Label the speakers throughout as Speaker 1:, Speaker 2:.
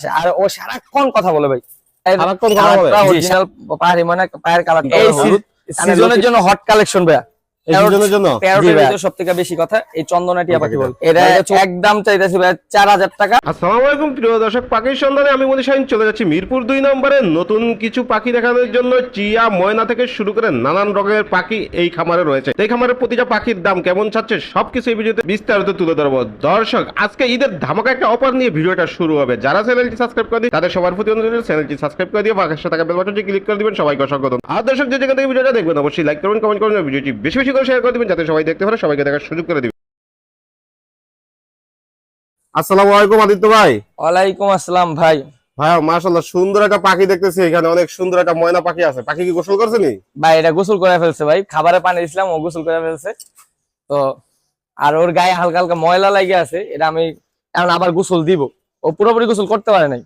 Speaker 1: আর ও সারাক্ষণ কথা বলে ভাই।
Speaker 2: সারাক্ষণ কথা বলে?
Speaker 1: পাহাড়ি মানে পায়ের কালার
Speaker 2: এই
Speaker 1: সিজনের জন্য হট কালেকশন ভাইয়া।
Speaker 2: এই সিজনের জন্য?
Speaker 1: তেরোটার ভিতরে সব বেশি কথা এই চন্দনা টিয়া বল এটা একদম চাইতেছি চার হাজার টাকা।
Speaker 3: আসসালামু আলাইকুম প্রিয় দর্শক পাখির সন্ধানে আমি মনি শাহিন চলে যাচ্ছি মিরপুর দুই নম্বরে। নতুন কিছু পাখি দেখানোর জন্য চিয়া ময়না থেকে শুরু করে নানান রকমের পাখি এই খামারে রয়েছে। এই খামারের প্রতিটা পাখির দাম কেমন ছাড়ছে সবকিছু এই ভিডিওতে বিস্তারিত তুলে ধরবো। দর্শক আজকে ঈদের ধামাকা একটা অফার নিয়ে ভিডিওটা শুরু হবে। যারা চ্যানেলটি সাবস্ক্রাইব করে দিই তাদের সবার প্রতি অনুরোধ চ্যানেলটি সাবস্ক্রাইব করে দিয়ে বেল বাটনটি ক্লিক করে দিবেন সবাইকে অসংখ্য আর দর্শক যে জায়গা থেকে ভিডিওটা দেখবেন অবশ্যই লাইক করবেন কমেন্ট করবেন ভিডিওটি বেশি বেশি করে শেয়ার করে দিবেন যাতে সবাই দেখতে পারে সবাইকে দেখার সুযোগ করে দিবেন। আসসালামু আলাইকুম আদিত্য ভাই।
Speaker 1: ওয়ালাইকুম আসসালাম ভাই।
Speaker 3: ভাই মাশাআল্লাহ সুন্দর একটা পাখি দেখতেছি এখানে অনেক সুন্দর একটা ময়না পাখি আছে। পাখি কি গোসল করছে নি?
Speaker 1: ভাই এটা গোসল করে ফেলছে ভাই। খাবারে পানি দিছিলাম ও গোসল করে ফেলছে। তো আর ওর গায়ে হালকা হালকা ময়লা লাগে আছে এটা আমি এখন আবার গোসল দিব। ও পুরোপুরি গোসল করতে পারে নাই।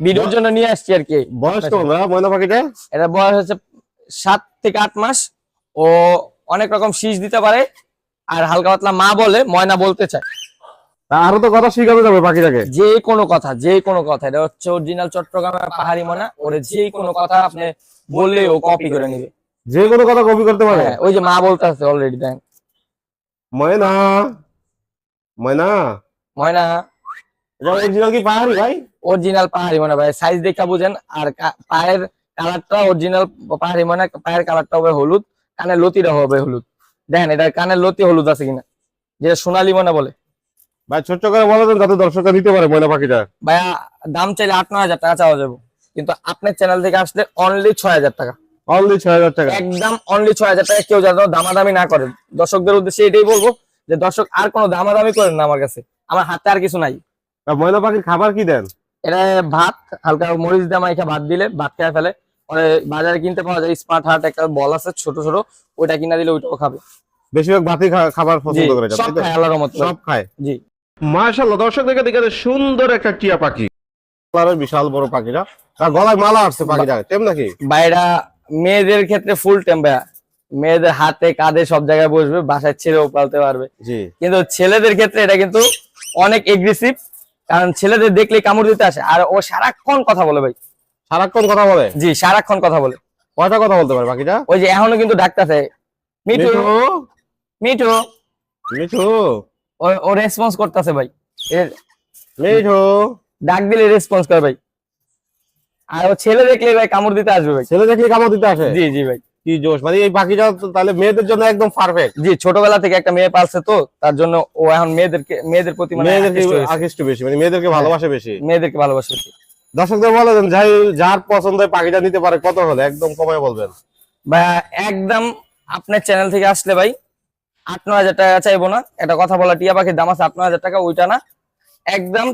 Speaker 1: ভিডিওর জন্য নিয়ে আসছি আর কি।
Speaker 3: বয়স কেমন ভাই ময়না পাখিটা?
Speaker 1: এটা বয়স হচ্ছে সাত থেকে আট মাস। ও অনেক রকম শীষ দিতে পারে আর হালকা পাতলা মা বলে ময়না বলতে চায়।
Speaker 3: আরও তো কথা শিখাতে যাবে পাখিটাকে।
Speaker 1: যে কোনো কথা যে কোনো কথা এটা হচ্ছে অরিজিনাল চট্টগ্রামের পাহাড়ি ময়না ওরে যে কোনো কথা আপনি বললে ও কপি করে নিবে।
Speaker 3: যে কোনো কথা কপি করতে পারে।
Speaker 1: হ্যাঁ, ওই যে মা বলতে আছে অলরেডি দেখেন
Speaker 3: ময়না ময়না।
Speaker 1: ময়না।
Speaker 3: অরিজিনাল কি পাহাড়ি ভাই?
Speaker 1: অরিজিনাল পাহাড়ি মনে ভাই সাইজ দেখা বুঝেন আর পায়ের কালারটা অরিজিনাল পাহাড়ি মনে পায়ের কালারটা হবে হলুদ। কানের লতিটা হবে হলুদ। দেখেন এটা কানের লতি হলুদ আছে কিনা? যেটা সোনালি মনে বলে।
Speaker 3: ভাই ছোট্ট করে বলে দেন যাতে দর্শকরা নিতে পারে ময়না পাখিটা।
Speaker 1: ভাইয়া দাম চাইলে আট নয় হাজার টাকা চাওয়া যাবে। কিন্তু আপনার চ্যানেল থেকে আসলে অনলি ছয় হাজার টাকা।
Speaker 3: অনলি ছয় হাজার টাকা।
Speaker 1: একদম অনলি ছয় হাজার টাকা কেউ যেন দামাদামি না করেন দর্শকদের উদ্দেশ্যে এটাই বলব যে দর্শক আর কোনো দামাদামি করেন না আমার কাছে। আমার হাতে আর কিছু নাই।
Speaker 3: ময়না পাখির খাবার কি দেন?
Speaker 1: এটা ভাত হালকা মরিচ দিয়ে মাইখা ভাত দিলে ভাত খেয়ে ফেলে। পরে বাজারে কিনতে পাওয়া যায় স্মার্ট হার্ট একটা বল আছে ছোট ছোট ওইটা কিনা দিলে ওইটাও খাবে।
Speaker 3: বেশিরভাগ ভাতি খাবার পছন্দ করে
Speaker 1: সব খায় আল্লাহর মত
Speaker 3: সব খায়?
Speaker 1: জি।
Speaker 3: মাশাআল্লাহ দর্শক দেখে দেখে সুন্দর একটা টিয়া পাখি। কালারের বিশাল বড় পাখিটা। আর গলায় মালা আসছে পাখিটা তেম নাকি?
Speaker 1: বাইরা মেয়েদের ক্ষেত্রে ফুল টেম্পা মেয়েদের হাতে কাঁধে সব জায়গায় বসবে বাসায় ছেড়েও পালতে পারবে।
Speaker 3: জি।
Speaker 1: কিন্তু ছেলেদের ক্ষেত্রে এটা কিন্তু অনেক এগ্রেসিভ কারণ ছেলেদের দেখলে কামড় দিতে আসে। আর ও সারাক্ষণ কথা বলে ভাই।
Speaker 3: সারাক্ষণ কথা বলে?
Speaker 1: জি সারাক্ষণ কথা বলে।
Speaker 3: কয়টা কথা বলতে পারে বাকিটা?
Speaker 1: ওই যে এখনও কিন্তু ডাকতেছে মিঠু। মিঠু?
Speaker 3: মিঠু।
Speaker 1: ও- রেসপন্স করতেছে ভাই।
Speaker 3: মিঠু?
Speaker 1: ডাক দিলে রেসপন্স করে ভাই। আর ও ছেলে দেখলে ভাই কামড় দিতে আসবে ভাই।
Speaker 3: ছেলে দেখলে কামড় দিতে আসে?
Speaker 1: জি জি ভাই।
Speaker 3: কি জোশ মানে এই বাকিটা তাহলে মেয়েদের জন্য একদম পারফেক্ট
Speaker 1: জি ছোটবেলা থেকে একটা মেয়ে পালছে তো তার জন্য ও এখন মেয়েদেরকে মেয়েদের প্রতি মানে আকৃষ্ট
Speaker 3: বেশি মানে মেয়েদেরকে ভালোবাসে বেশি।
Speaker 1: মেয়েদেরকে ভালোবাসে
Speaker 3: দর্শকদের বলে দেন যাই যার পছন্দ পাখিটা নিতে পারে কত হলে? একদম কমায় বলবেন।
Speaker 1: ভাই একদম আপনার চ্যানেল থেকে আসলে ভাই আট নয় হাজার টাকা চাইব না। একটা কথা বলা টিয়া পাখির দাম আছে আট নয় হাজার টাকা ওইটা না। একদম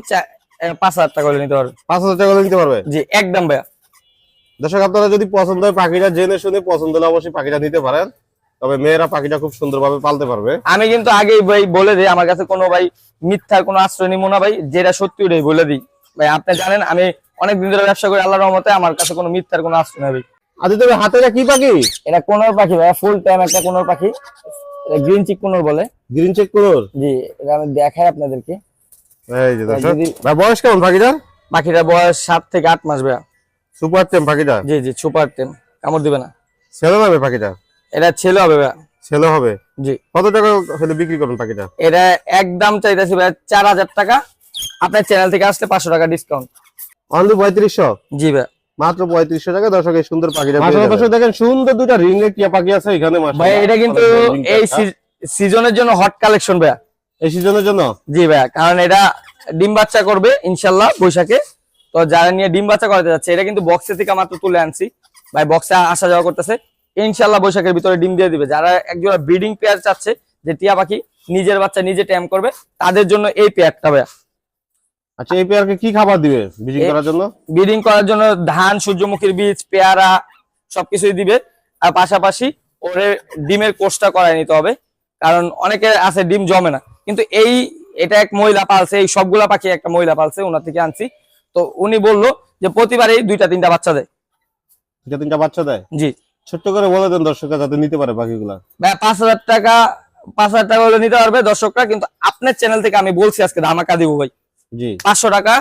Speaker 1: পাঁচ হাজার টাকা হলে নিতে পারবে।
Speaker 3: পাঁচ হাজার টাকা হলে নিতে পারবে?
Speaker 1: জি একদম ভাইয়া।
Speaker 3: দর্শক আপনারা যদি পছন্দ হয় পাখিটা জেনে শুনে পছন্দ হলে অবশ্যই পাখিটা নিতে পারেন। তবে মেয়েরা পাখিটা খুব সুন্দরভাবে পালতে পারবে।
Speaker 1: আমি কিন্তু আগেই ভাই বলে দিই আমার কাছে কোনো ভাই মিথ্যার কোনো আশ্রয় নিব না ভাই যেটা সত্যি ওটাই বলে দিই। ভাই আপনি জানেন আমি অনেক দিন ধরে ব্যবসা করি আল্লাহর রহমতে আমার কাছে কোনো মিথ্যার কোনো আশ্রয় নেই ভাই।
Speaker 3: আদি তবে হাতে এটা কি পাখি?
Speaker 1: এটা কোনোর পাখি ভাই ফুল টাইম একটা কোনোর পাখি। গ্রিন চিক কোনোর বলে।
Speaker 3: গ্রিন চেক করুন
Speaker 1: জি এটা আমি দেখাই আপনাদেরকে।
Speaker 3: এই যে দর্শক ভাই বয়স কেমন পাখিটার?
Speaker 1: পাখিটার বয়স সাত থেকে আট মাস ভাইয়া।
Speaker 3: সুপার টেম পাখিটা
Speaker 1: জি জি সুপার টেম কামড় দিবে না।
Speaker 3: ছেলে নামে পাখিটা
Speaker 1: এটা ছেলে হবে ভাইয়া।
Speaker 3: ছেলে হবে?
Speaker 1: জি।
Speaker 3: কত টাকা হলে বিক্রি করবেন পাখিটা?
Speaker 1: এটা একদম চাইতেছি ভাই চার হাজার টাকা। আপনার চ্যানেল থেকে আসলে পাঁচশো টাকা ডিসকাউন্ট
Speaker 3: অনলি পঁয়ত্রিশশো?
Speaker 1: জি ভাই।
Speaker 3: মাত্র পঁয়ত্রিশশো টাকা দর্শক এই সুন্দর পাখিটা দর্শক দেখেন সুন্দর দুটা রিং এর টিয়া পাখি আছে এখানে
Speaker 1: ভাই এটা কিন্তু এই সিজনের জন্য হট কালেকশন ভাইয়া।
Speaker 3: এই সিজনের জন্য?
Speaker 1: জি ভাইয়া কারণ এটা ডিম বাচ্চা করবে ইনশাল্লাহ বৈশাখে। তো যারা নিয়ে ডিম বাচ্চা করাতে যাচ্ছে এটা কিন্তু বক্সে থেকে মাত্র তুলে আনছি। ভাই বক্সে আসা যাওয়া করতেছে। ইনশাল্লাহ বৈশাখের ভিতরে ডিম দিয়ে দিবে। যারা একজন ব্রিডিং পেয়ার চাচ্ছে যে টিয়া পাখি নিজের বাচ্চা নিজে ট্যাম করবে তাদের জন্য এই পেয়ারটা ভাইয়া।
Speaker 3: আচ্ছা এই পেয়ারকে কি খাবার দিবে
Speaker 1: ব্রিডিং
Speaker 3: করার জন্য?
Speaker 1: ব্রিডিং করার জন্য ধান সূর্যমুখীর বীজ পেয়ারা সবকিছুই দিবে। আর পাশাপাশি ওরে ডিমের কোর্সটা করায় নিতে হবে। কারণ অনেকে আছে ডিম জমে না। কিন্তু এই এটা এক মহিলা পালছে এই সবগুলা পাখি একটা মহিলা পালছে ওনার থেকে আনছি। তো উনি বলল যে প্রতিবারই দুইটা তিনটা বাচ্চা দেয়।
Speaker 3: দুটা তিনটা বাচ্চা দেয়?
Speaker 1: জি।
Speaker 3: ছোট্ট করে বলে দেন দর্শকরা যাতে নিতে পারে পাখিগুলা।
Speaker 1: পাঁচ হাজার টাকা পাঁচ হাজার টাকা হলে নিতে পারবে দর্শকরা কিন্তু আপনার চ্যানেল থেকে আমি বলছি আজকে ধামাকা দিব ভাই। পাঁচশো টাকা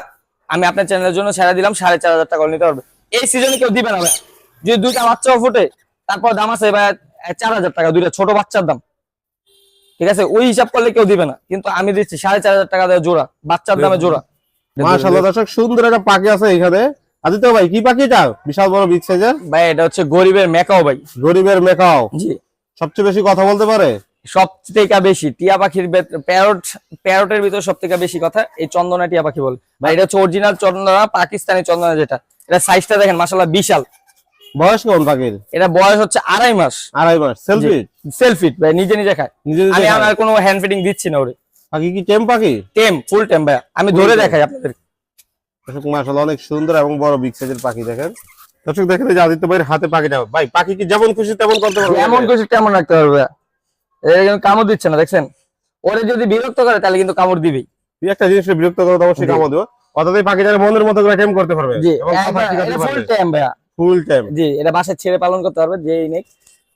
Speaker 1: আমি আপনার চ্যানেলের জন্য ছেড়ে দিলাম সাড়ে চার হাজার টাকা নিতে পারবে। এই সিজনে কেউ দিবে না ভাই। যদি দুইটা বাচ্চাও ফুটে তারপর দাম আছে ভাই চার হাজার টাকা দুইটা ছোট বাচ্চার দাম। ঠিক আছে? ওই হিসাব করলে কেউ দিবে না। কিন্তু আমি দিচ্ছি সাড়ে চার হাজার টাকা দেয় জোড়া বাচ্চার দামে জোড়া।
Speaker 3: মাশাআল্লাহ দর্শক সুন্দর একটা পাখি আছে এখানে আদিত্য ভাই কি পাখি এটা বিশাল বড় বিগ সাইজের
Speaker 1: ভাই এটা হচ্ছে গরিবের মেকাও ভাই।
Speaker 3: গরিবের মেকাও
Speaker 1: জি।
Speaker 3: সবচেয়ে বেশি কথা বলতে পারে?
Speaker 1: সব থেকে বেশি টিয়া পাখির প্যারট প্যারটের ভিতরে সব থেকে বেশি কথা এই চন্দনা টিয়া পাখি বলে। ভাই এটা হচ্ছে অরিজিনাল চন্দনা পাকিস্তানি চন্দনা যেটা। এটা সাইজটা দেখেন মাসাল্লাহ বিশাল।
Speaker 3: বয়স কেমন পাখির?
Speaker 1: এটা বয়স হচ্ছে আড়াই মাস।
Speaker 3: আড়াই মাস সেলফি
Speaker 1: সেলফিট ভাই নিজে নিজে খায়।
Speaker 3: নিজে নিজে
Speaker 1: আমি। আমার কোনো হ্যান্ড ফিটিং দিচ্ছি না ওরে।
Speaker 3: পাখি কি টেম পাখি?
Speaker 1: টেম ফুল টেম ভাই আমি ধরে দেখাই আপনাদের।
Speaker 3: দর্শক মাশাআল্লাহ অনেক সুন্দর এবং বড় বিগ সাইজের পাখি দেখেন। দর্শক দেখেন যে আদিত্য ভাইয়ের হাতে পাখিটা। ভাই পাখি কি যেমন খুশি তেমন করতে পারবে।
Speaker 1: এমন খুশি তেমন রাখতে পারবে। কামড় দিচ্ছে না দেখছেন? ওরে যদি বিরক্ত করে তাহলে কিন্তু কামড় দিবেই।
Speaker 3: তুই একটা বিরক্ত করে অবশ্যই কামড় দিও অর্থাৎ এই পাখিটার মতো করে টেম করতে পারবে।
Speaker 1: জি ফুল টেম ভাইয়া।
Speaker 3: ফুল টাইম
Speaker 1: জি এটা বাসায় ছেড়ে পালন করতে পারবে যেই নেই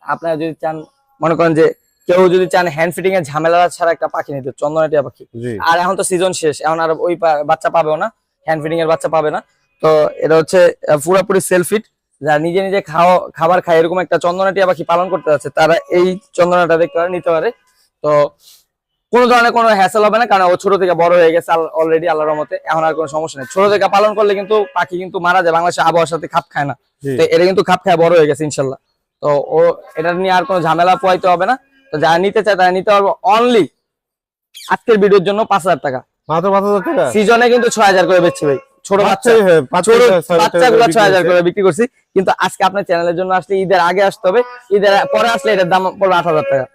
Speaker 1: আপনারা যদি চান মনে করেন যে কেউ যদি চান হ্যান্ড ফিটিং এর ঝামেলা ছাড়া একটা পাখি নিতে চন্দনা টিয়া পাখি আর এখন তো সিজন শেষ এখন আর ওই বাচ্চা পাবেও না হ্যান্ড ফিডিং এর বাচ্চা পাবে না। তো এটা হচ্ছে পুরোপুরি সেলফিট যারা নিজে নিজে খাওয়া খাবার খায় এরকম একটা চন্দনা টিয়া পাখি পালন করতে যাচ্ছে তারা এই চন্দনাটা দেখতে পারে নিতে পারে। তো কোনো ধরনের কোনো হ্যাসেল হবে না কারণ ও ছোট থেকে বড় হয়ে গেছে অলরেডি আল্লাহর রহমতে এখন আর কোনো সমস্যা নেই। ছোট থেকে পালন করলে কিন্তু পাখি কিন্তু মারা যায় বাংলাদেশের আবহাওয়ার সাথে খাপ খায় না। তো এটা কিন্তু খাপ খায় বড় হয়ে গেছে ইনশাল্লাহ। তো ও এটা নিয়ে আর কোনো ঝামেলা পোয়াইতে হবে না। তো যারা নিতে চায় তারা নিতে পারবে অনলি আজকের ভিডিওর জন্য পাঁচ হাজার টাকা।
Speaker 3: মাত্র পাঁচ হাজার টাকা?
Speaker 1: সিজনে কিন্তু ছয় হাজার করে বেচছি ভাই। ছোট বাচ্চা
Speaker 3: বাচ্চাই পাঁচ
Speaker 1: ছোট
Speaker 3: হাজার, ছয় হাজার টাকা
Speaker 1: বাচ্চাগুলো ছয় হাজার করে বিক্রি করছি। কিন্তু আজকে আপনার চ্যানেলের জন্য আসলে ঈদের আগে আসতে হবে। ঈদের পরে আসলে এটার দাম পড়বে আট হাজার টাকা।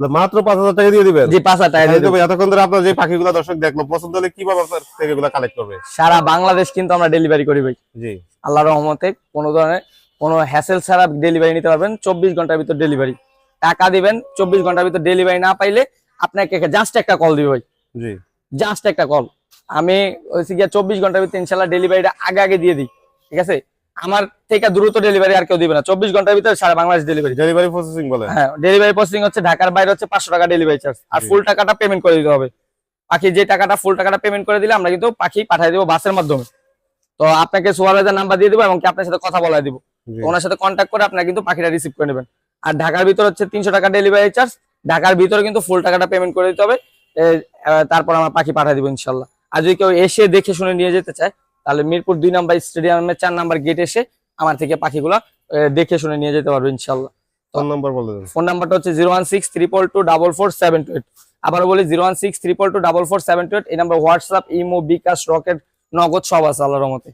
Speaker 3: মাত্র পাঁচ হাজার টাকা দিয়ে দিবেন।
Speaker 1: জি পাঁচ হাজার টাকা দিয়ে
Speaker 3: আদিত্য এতক্ষণ ধরে আপনার যে পাখিগুলো দর্শক দেখল পছন্দ হলে কীভাবে আপনার থেকে এগুলো কালেক্ট করবে?
Speaker 1: সারা বাংলাদেশ কিন্তু আমরা ডেলিভারি করি ভাই।
Speaker 3: জি।
Speaker 1: আল্লাহ রহমতে কোনো ধরনের কোনো হ্যাসেল ছাড়া ডেলিভারি নিতে পারবেন। চব্বিশ ঘণ্টার ভিতর ডেলিভারি টাকা দিবেন চব্বিশ ঘণ্টার ভিতর ডেলিভারি না পাইলে আপনাকে জাস্ট একটা কল দিবে ভাই।
Speaker 3: জি।
Speaker 1: জাস্ট একটা কল আমি হচ্ছে গিয়ে চব্বিশ ঘণ্টার ভিতরে ইনশাল্লাহ ডেলিভারিটা আগে আগে দিয়ে দিই ঠিক আছে? আমার থেকে দ্রুত ডেলিভারি আর কেউ দিবে না। চব্বিশ ঘণ্টার ভিতরে সারা বাংলাদেশ ডেলিভারি
Speaker 3: ডেলিভারি প্রসেসিং বলে?
Speaker 1: হ্যাঁ ডেলিভারি প্রসেসিং হচ্ছে ঢাকার বাইরে হচ্ছে পাঁচশো টাকা ডেলিভারি চার্জ আর ফুল টাকাটা পেমেন্ট করে দিতে হবে। পাখি যে টাকাটা ফুল টাকাটা পেমেন্ট করে দিলে আমরা কিন্তু পাখি পাঠিয়ে দেবো বাসের মাধ্যমে। তো আপনাকে সুপারভাইজার নাম্বার দিয়ে দিবো এবং আপনার সাথে কথা বলাই দিব। ওনার সাথে কন্ট্যাক্ট করে আপনার কিন্তু পাখিটা রিসিভ করে নেবেন। আর ঢাকার ভিতর হচ্ছে তিনশো টাকা ডেলিভারি চার্জ ঢাকার ভিতরে কিন্তু ফুল টাকাটা পেমেন্ট করে দিতে হবে। তারপর আমার পাখি পাঠিয়ে দিব ইনশাল্লাহ। আর যদি কেউ এসে দেখে শুনে নিয়ে যেতে চায় তাহলে মিরপুর দুই নাম্বার স্টেডিয়ামের চার নাম্বার গেট এসে আমার থেকে পাখিগুলা দেখে শুনে নিয়ে যেতে পারবে ইনশাল্লাহ
Speaker 3: ফোন নাম্বার বলে দেন।
Speaker 1: ফোন নাম্বারটা হচ্ছে zero one six triple two double four seven two eight. আবারও বলি zero one six triple two double four seven two eight এই number WhatsApp imo bKash Rocket Nagad সব আছে আল্লাহর রহমতে।